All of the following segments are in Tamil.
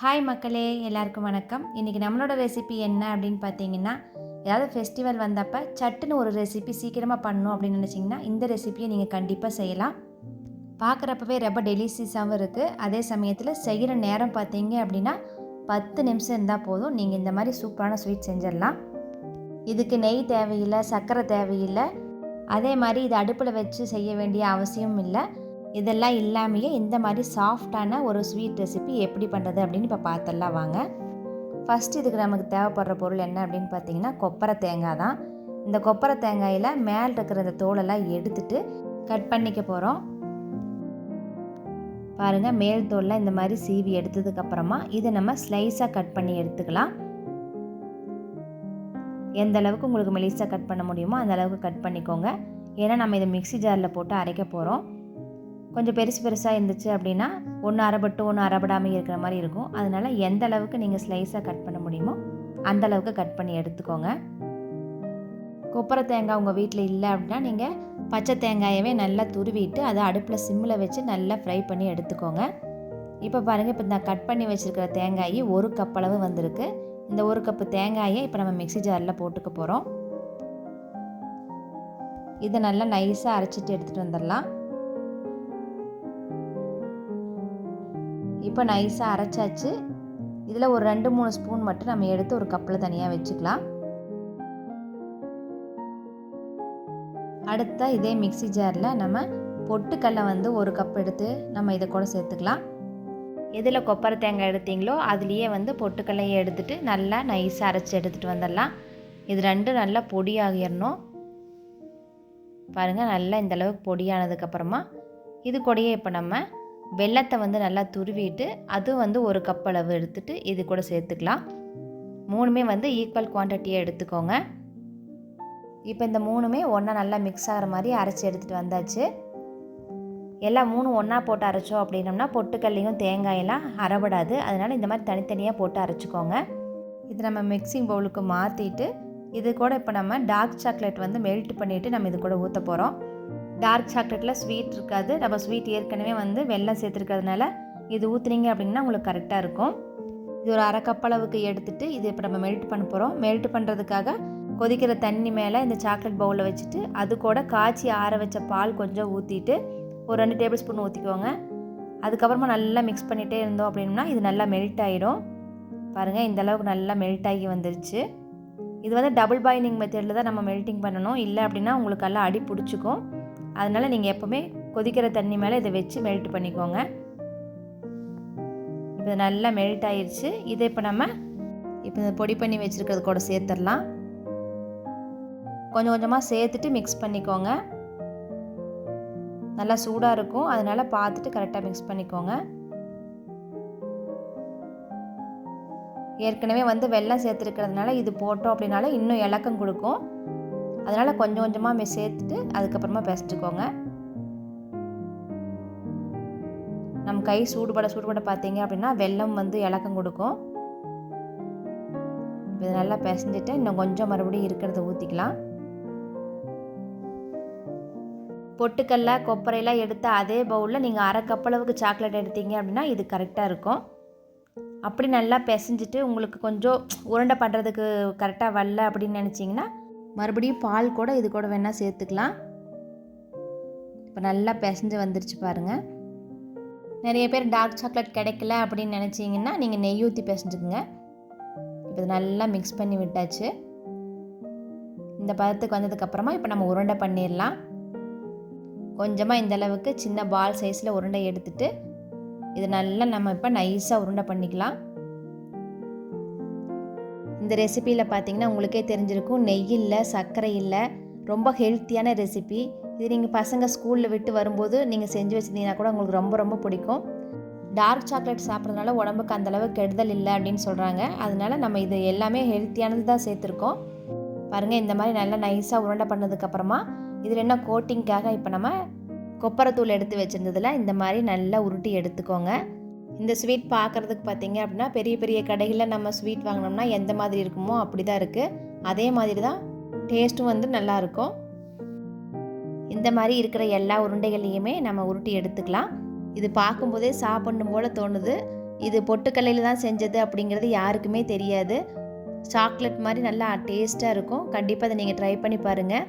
ஹாய் மக்களே எல்லாருக்கும் வணக்கம். இன்றைக்கி நம்மளோட ரெசிபி என்ன அப்படின்னு பார்த்தீங்கன்னா ஏதாவது ஃபெஸ்டிவல் வந்தப்போ சட்டுன்னு ஒரு ரெசிபி சீக்கிரமாக பண்ணணும் அப்படின்னு நினச்சிங்கன்னா இந்த ரெசிபியை நீங்கள் கண்டிப்பாக செய்யலாம். பார்க்குறப்பவே ரொம்ப டெலிசியஸாகவும் இருக்குது அதே சமயத்தில் செய்கிற நேரம் பார்த்தீங்க அப்படின்னா பத்து நிமிஷம் இருந்தால் போதும். நீங்கள் இந்த மாதிரி சூப்பரான ஸ்வீட் செஞ்சிடலாம். இதுக்கு நெய் தேவையில்லை சர்க்கரை தேவையில்லை. அதே மாதிரி இது அடுப்பில் வச்சு செய்ய வேண்டிய அவசியம் இல்லை. இதெல்லாம் இல்லாமையே இந்த மாதிரி சாஃப்டான ஒரு ஸ்வீட் ரெசிபி எப்படி பண்ணுறது அப்படின்னு இப்போ பார்த்துடலாம் வாங்க. ஃபஸ்ட் இதுக்கு நமக்கு தேவைப்படுற பொருள் என்ன அப்படின்னு பார்த்தீங்கன்னா கொப்பரை தேங்காய் தான். இந்த கொப்பரை தேங்காயில் மேல் இருக்கிற இந்த தோலெல்லாம் எடுத்துட்டு கட் பண்ணிக்க போகிறோம் பாருங்கள் மேல் தோலில் இந்த மாதிரி சீவி எடுத்ததுக்கப்புறமா இதை நம்ம ஸ்லைஸாக கட் பண்ணி எடுத்துக்கலாம். எந்த அளவுக்கு உங்களுக்கு மெலிசாக கட் பண்ண முடியுமோ அந்த அளவுக்கு கட் பண்ணிக்கோங்க. ஏன்னா நம்ம இதை மிக்ஸி ஜாரில் போட்டு அரைக்க போகிறோம் கொஞ்சம் பெருசு பெருசாக இருந்துச்சு அப்படின்னா ஒன்று அரைபட்டு ஒன்று அரைபடாமல் இருக்கிற மாதிரி இருக்கும். அதனால் எந்த அளவுக்கு நீங்கள் ஸ்லைஸாக கட் பண்ண முடியுமோ அந்த அளவுக்கு கட் பண்ணி எடுத்துக்கோங்க. கொப்பரை தேங்காய் உங்கள் வீட்டில் இல்லை அப்படின்னா நீங்கள் பச்சை தேங்காயவே நல்லா துருவிட்டு அதை அடுப்பில் சிம்மில் வச்சு நல்லா ஃப்ரை பண்ணி எடுத்துக்கோங்க. இப்போ பாருங்கள் இப்போ நான் கட் பண்ணி வச்சுருக்கிற தேங்காய் ஒரு கப் அளவு வந்திருக்கு. இந்த ஒரு கப்பு தேங்காயை இப்போ நம்ம மிக்ஸி ஜாரில் போட்டுக்க போகிறோம் இதை நல்லா நைஸாக அரைச்சிட்டு எடுத்துகிட்டு வந்துடலாம். இப்போ நைஸாக அரைச்சாச்சு. இதில் ஒரு ரெண்டு மூணு ஸ்பூன் மட்டும் நம்ம எடுத்து ஒரு கப்பில் தனியாக வச்சுக்கலாம். அடுத்த இதே மிக்ஸி ஜாரில் நம்ம பொட்டுக்கடலை வந்து ஒரு கப் எடுத்து நம்ம இதை கூட சேர்த்துக்கலாம். எதில் கொப்பரை தேங்காய் எடுத்தீங்களோ அதுலேயே வந்து பொட்டுக்கடலையை எடுத்துகிட்டு நல்லா நைஸாக அரைச்சி எடுத்துகிட்டு வந்துடலாம். இது ரெண்டும் நல்லா பொடியாகிடணும் பாருங்கள் நல்லா இந்தளவுக்கு பொடியானதுக்கப்புறமா இது கூடயே இப்போ நம்ம வெள்ளத்தை வந்து நல்லா துருவிட்டு அது வந்து ஒரு கப் அளவு எடுத்துகிட்டு இது கூட சேர்த்துக்கலாம். மூணுமே வந்து ஈக்குவல் குவான்டிட்டியாக எடுத்துக்கோங்க. இப்போ இந்த மூணுமே ஒன்றா நல்லா மிக்ஸ் ஆகிற மாதிரி அரைச்சி எடுத்துகிட்டு வந்தாச்சு. எல்லாம் மூணு ஒன்றா போட்டு அரைச்சோம் அப்படின்னம்னா பொட்டுக்கல்லையும் தேங்காயெல்லாம் அறவிடாது அதனால் இந்த மாதிரி தனித்தனியாக போட்டு அரைச்சிக்கோங்க. இது நம்ம மிக்சிங் பவுலுக்கு மாற்றிட்டு இது கூட இப்போ நம்ம டார்க் சாக்லேட் வந்து மெல்ட் பண்ணிவிட்டு நம்ம இது கூட ஊற்ற போகிறோம் டார்க் சாக்லேட்டில் ஸ்வீட் இருக்காது. நம்ம ஸ்வீட் ஏற்கனவே வந்து வெள்ளம் சேர்த்துருக்கிறதுனால இது ஊற்றுனீங்க அப்படின்னா உங்களுக்கு கரெக்டாக இருக்கும். இது ஒரு அரை கப் அளவுக்கு எடுத்துகிட்டு இது இப்போ நம்ம மெல்ட் பண்ண போகிறோம் மெல்ட் பண்ணுறதுக்காக கொதிக்கிற தண்ணி மேலே இந்த சாக்லேட் பவுலில் வச்சுட்டு அது கூட காய்ச்சி ஆற வச்ச பால் கொஞ்சம் ஊற்றிட்டு ஒரு ரெண்டு டேபிள் ஸ்பூன் ஊற்றிக்கோங்க அதுக்கப்புறமா நல்லா மிக்ஸ் பண்ணிகிட்டே இருந்தோம் அப்படின்னா இது நல்லா மெல்ட் ஆகிடும் பாருங்கள் இந்த அளவுக்கு நல்லா மெல்ட் ஆகி வந்துருச்சு. இது வந்து டபுள் பாயிலிங் மெத்தடில் தான் நம்ம மெல்ட்டிங் பண்ணணும். இல்லை அப்படின்னா உங்களுக்கு எல்லாம் அடி பிடிச்சிக்கும். அதனால் நீங்கள் எப்போவுமே கொதிக்கிற தண்ணி மேலே இதை வச்சு மெல்ட் பண்ணிக்கோங்க. இப்போ நல்லா மெல்ட் ஆயிடுச்சு இதை இப்போ நம்ம இப்போ இந்த பொடி பண்ணி வச்சுருக்கிறது கூட சேர்த்துடலாம். கொஞ்சம் கொஞ்சமாக சேர்த்துட்டு மிக்ஸ் பண்ணிக்கோங்க. நல்லா சூடாக இருக்கும். அதனால் பார்த்துட்டு கரெக்டாக மிக்ஸ் பண்ணிக்கோங்க. ஏற்கனவே வந்து வெள்ளம் சேர்த்துருக்கிறதுனால இது போட்டோம் அப்படின்னால இன்னும் இலக்கம் கொடுக்கும். அதனால் கொஞ்சம் கொஞ்சமாக சேர்த்துட்டு அதுக்கப்புறமா பெசட்டுக்கோங்க நம்ம கை சூடுபட சூடுபட பார்த்தீங்க அப்படின்னா வெள்ளம் வந்து இலக்கம் கொடுக்கும். இது நல்லா பிசைஞ்சிட்டு இன்னும் கொஞ்சம் மறுபடியும் இருக்கிறத ஊற்றிக்கலாம் பொட்டுக்கல்ல கொப்பரையெல்லாம் எடுத்த அதே பவுலில் நீங்கள் அரை கப்பளவுக்கு சாக்லேட் எடுத்தீங்க அப்படின்னா இது கரெக்டாக இருக்கும். அப்படி நல்லா பிசைஞ்சிட்டு உங்களுக்கு கொஞ்சம் உருண்டை பண்ணுறதுக்கு கரெக்டாக வரல அப்படின்னு நினச்சிங்கன்னா மறுபடியும் பால் கூட இது கூட வேணால் சேர்த்துக்கலாம். இப்போ நல்லா பிசைஞ்சு வந்துருச்சு பாருங்கள் நிறைய பேர் டார்க் சாக்லேட் கிடைக்கல அப்படின்னு நினச்சிங்கன்னா நீங்கள் நெய் ஊற்றி பிசைஞ்சுக்குங்க. இப்போ இது நல்லா மிக்ஸ் பண்ணி விட்டாச்சு. இந்த பதத்துக்கு வந்ததுக்கப்புறமா இப்போ நம்ம உருண்டை பண்ணிடலாம். கொஞ்சமாக இந்த அளவுக்கு சின்ன பால் சைஸில் உருண்டை எடுத்துட்டு இது நல்லா நம்ம இப்போ நைஸாக உருண்டை பண்ணிக்கலாம். இந்த ரெசிப்பியில் பார்த்தீங்கன்னா உங்களுக்கே தெரிஞ்சிருக்கும். நெய் இல்லை சர்க்கரை இல்லை. ரொம்ப ஹெல்த்தியான ரெசிபி இது நீங்கள் பசங்க ஸ்கூலில் விட்டு வரும்போது நீங்கள் செஞ்சு வச்சுருந்தீங்கன்னா கூட உங்களுக்கு ரொம்ப ரொம்ப பிடிக்கும். டார்க் சாக்லேட் சாப்பிட்றதுனால உடம்புக்கு அந்தளவு கெடுதல் இல்லை அப்படின்னு சொல்கிறாங்க அதனால நம்ம இது எல்லாமே ஹெல்த்தியானது தான் சேர்த்துருக்கோம். பாருங்கள் இந்த மாதிரி நல்லா நைஸாக உருண்டை பண்ணதுக்கப்புறமா இதில் என்ன கோட்டிங்க்காக இப்போ நம்ம கொப்பரைத்தூள் எடுத்து வச்சுருந்ததில் இந்த மாதிரி நல்லா உருட்டி எடுத்துக்கோங்க. இந்த ஸ்வீட் பார்க்குறதுக்கு பார்த்தீங்க அப்படின்னா பெரிய பெரிய கடைகளில் நம்ம ஸ்வீட் வாங்கினோம்னா எந்த மாதிரி இருக்குமோ அப்படி தான் இருக்குது அதே மாதிரி தான் டேஸ்ட்டும் வந்து நல்லாயிருக்கும் இந்த மாதிரி இருக்கிற எல்லா உருண்டைகளையுமே நம்ம உருட்டி எடுத்துக்கலாம். இது பார்க்கும்போதே சாப்பிடணும் போல் தோணுது. இது பொட்டுக்கல்லையில் தான் செஞ்சது அப்படிங்கிறது யாருக்குமே தெரியாது. சாக்லேட் மாதிரி நல்லா டேஸ்ட்டாக இருக்கும். கண்டிப்பாக அதை நீங்கள் ட்ரை பண்ணி பாருங்கள்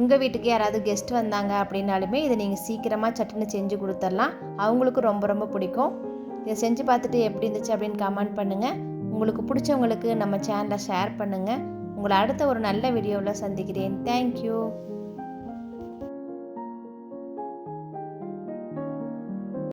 உங்கள் வீட்டுக்கு யாராவது கெஸ்ட் வந்தாங்க அப்படின்னாலுமே இதை நீங்கள் சீக்கிரமாக சட்டுன்னு செஞ்சு கொடுத்துடலாம் அவங்களுக்கும் ரொம்ப ரொம்ப பிடிக்கும். இதை செஞ்சு பார்த்துட்டு எப்படி இருந்துச்சு அப்படின்னு கமெண்ட் பண்ணுங்கள் உங்களுக்கு பிடிச்சவங்களுக்கு நம்ம சேனலை ஷேர் பண்ணுங்கள் உங்களை அடுத்த ஒரு நல்ல வீடியோவில் சந்திக்கிறேன். தேங்க்யூ